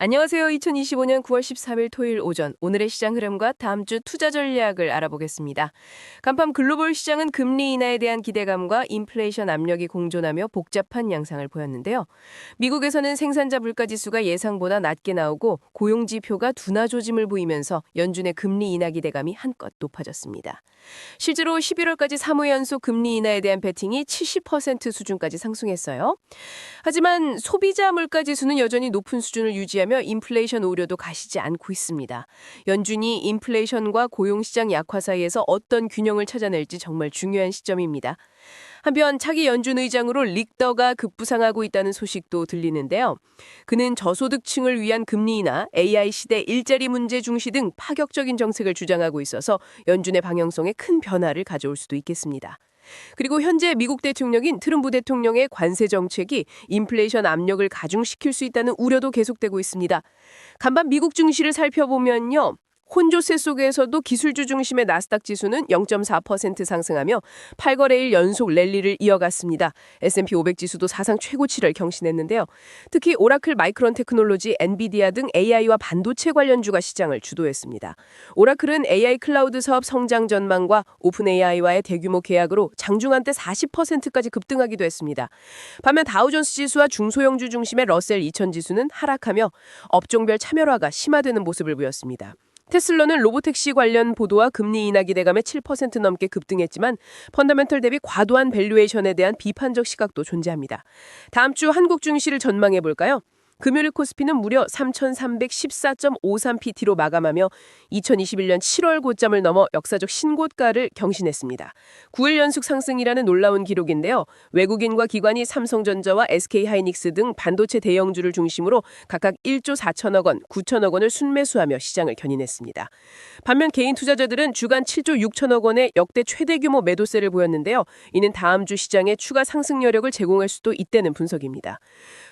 안녕하세요. 2025년 9월 13일 토요일 오전 오늘의 시장 흐름과 다음 주 투자 전략을 알아보겠습니다. 간밤 글로벌 시장은 금리 인하에 대한 기대감과 인플레이션 압력이 공존하며 복잡한 양상을 보였는데요. 미국에서는 생산자 물가 지수가 예상보다 낮게 나오고 고용 지표가 둔화 조짐을 보이면서 연준의 금리 인하 기대감이 한껏 높아졌습니다. 실제로 11월까지 3회 연속 금리 인하에 대한 베팅이 70% 수준까지 상승했어요. 하지만 소비자 물가 지수는 여전히 높은 수준을 유지하며 인플레이션 우려도 가시지 않고 있습니다. 연준이 인플레이션과 고용시장 약화 사이에서 어떤 균형을 찾아낼지 정말 중요한 시점입니다. 한편 차기 연준 의장으로 릭더가 급부상하고 있다는 소식도 들리는데요. 그는 저소득층을 위한 금리 인하, AI 시대 일자리 문제 중시 등 파격적인 정책을 주장하고 있어서 연준의 방향성에 큰 변화를 가져올 수도 있겠습니다. 그리고 현재 미국 대통령인 트럼프 대통령의 관세 정책이 인플레이션 압력을 가중시킬 수 있다는 우려도 계속되고 있습니다. 간밤 미국 증시를 살펴보면요. 혼조세 속에서도 기술주 중심의 나스닥 지수는 0.4% 상승하며 8거래일 연속 랠리를 이어갔습니다. S&P 500 지수도 사상 최고치를 경신했는데요. 특히 오라클 마이크론 테크놀로지, 엔비디아 등 AI와 반도체 관련주가 시장을 주도했습니다. 오라클은 AI 클라우드 사업 성장 전망과 오픈 AI와의 대규모 계약으로 장중한 때 40%까지 급등하기도 했습니다. 반면 다우존스 지수와 중소형주 중심의 러셀 2000 지수는 하락하며 업종별 차별화가 심화되는 모습을 보였습니다. 테슬라는 로보택시 관련 보도와 금리 인하 기대감에 7% 넘게 급등했지만 펀더멘털 대비 과도한 밸류에이션에 대한 비판적 시각도 존재합니다. 다음 주 한국 증시를 전망해 볼까요? 금요일 코스피는 무려 3,314.53pt로 마감하며 2021년 7월 고점을 넘어 역사적 신고가를 경신했습니다. 9일 연속 상승이라는 놀라운 기록인데요. 외국인과 기관이 삼성전자와 SK하이닉스 등 반도체 대형주를 중심으로 각각 1조 4천억 원, 9천억 원을 순매수하며 시장을 견인했습니다. 반면 개인 투자자들은 주간 7조 6천억 원의 역대 최대 규모 매도세를 보였는데요. 이는 다음 주 시장에 추가 상승 여력을 제공할 수도 있다는 분석입니다.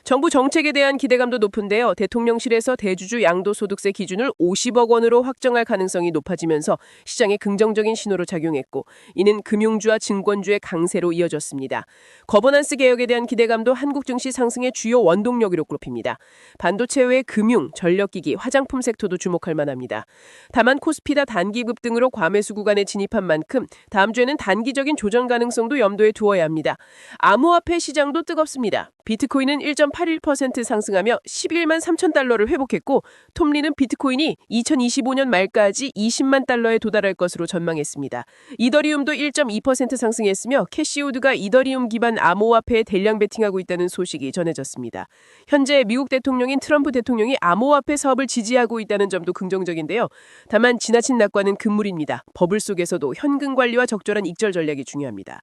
정부 정책에 대한 기대 감도 높은데요. 대통령실에서 대주주 양도소득세 기준을 50억 원으로 확정할 가능성이 높아지면서 시장에 긍정적인 신호로 작용했고 이는 금융주와 증권주의 강세로 이어졌습니다. 거버넌스 개혁에 대한 기대감도 한국 증시 상승의 주요 원동력으로 꼽힙니다. 반도체 외 금융, 전력기기, 화장품 섹터도 주목할 만합니다. 다만 코스피다 단기 급등으로 과매수 구간에 진입한 만큼 다음 주에는 단기적인 조정 가능성도 염두에 두어야 합니다. 암호화폐 시장도 뜨겁습니다. 비트코인은 1.81% 상승하며 11만 3천 달러를 회복했고 톰리는 비트코인이 2025년 말까지 20만 달러에 도달할 것으로 전망했습니다. 이더리움도 1.2% 상승했으며 캐시우드가 이더리움 기반 암호화폐에 대량 베팅하고 있다는 소식이 전해졌습니다. 현재 미국 대통령인 트럼프 대통령이 암호화폐 사업을 지지하고 있다는 점도 긍정적인데요. 다만 지나친 낙관은 금물입니다. 버블 속에서도 현금 관리와 적절한 익절 전략이 중요합니다.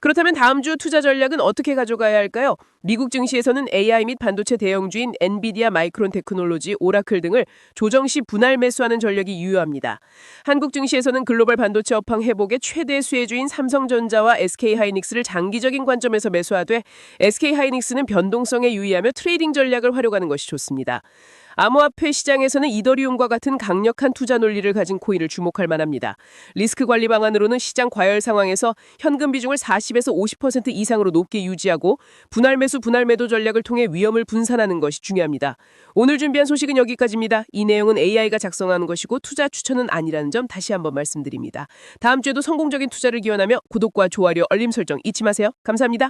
그렇다면 다음 주 투자 전략은 어떻게 가져가야 할까요? 미국 증시에서는 AI 및 반도체 대형 주인 엔비디아 마이크론 테크놀로지, 오라클 등을 조정 시 분할 매수하는 전략이 유효합니다. 한국 증시에서는 글로벌 반도체 업황 회복의 최대 수혜주인 삼성전자와 SK하이닉스를 장기적인 관점에서 매수하되 SK하이닉스는 변동성에 유의하며 트레이딩 전략을 활용하는 것이 좋습니다. 암호화폐 시장에서는 이더리움과 같은 강력한 투자 논리를 가진 코인을 주목할 만합니다. 리스크 관리 방안으로는 시장 과열 상황에서 현금 비중을 40에서 50% 이상으로 높게 유지하고 분할 매수 분할 매도 전략을 통해 위험을 분산하는 것이 중요합니다. 오늘 준비한 소식은 여기까지입니다. 이 내용은 AI가 작성하는 것이고 투자 추천은 아니라는 점 다시 한번 말씀드립니다. 다음 주에도 성공적인 투자를 기원하며 구독과 좋아요, 알림 설정 잊지 마세요. 감사합니다.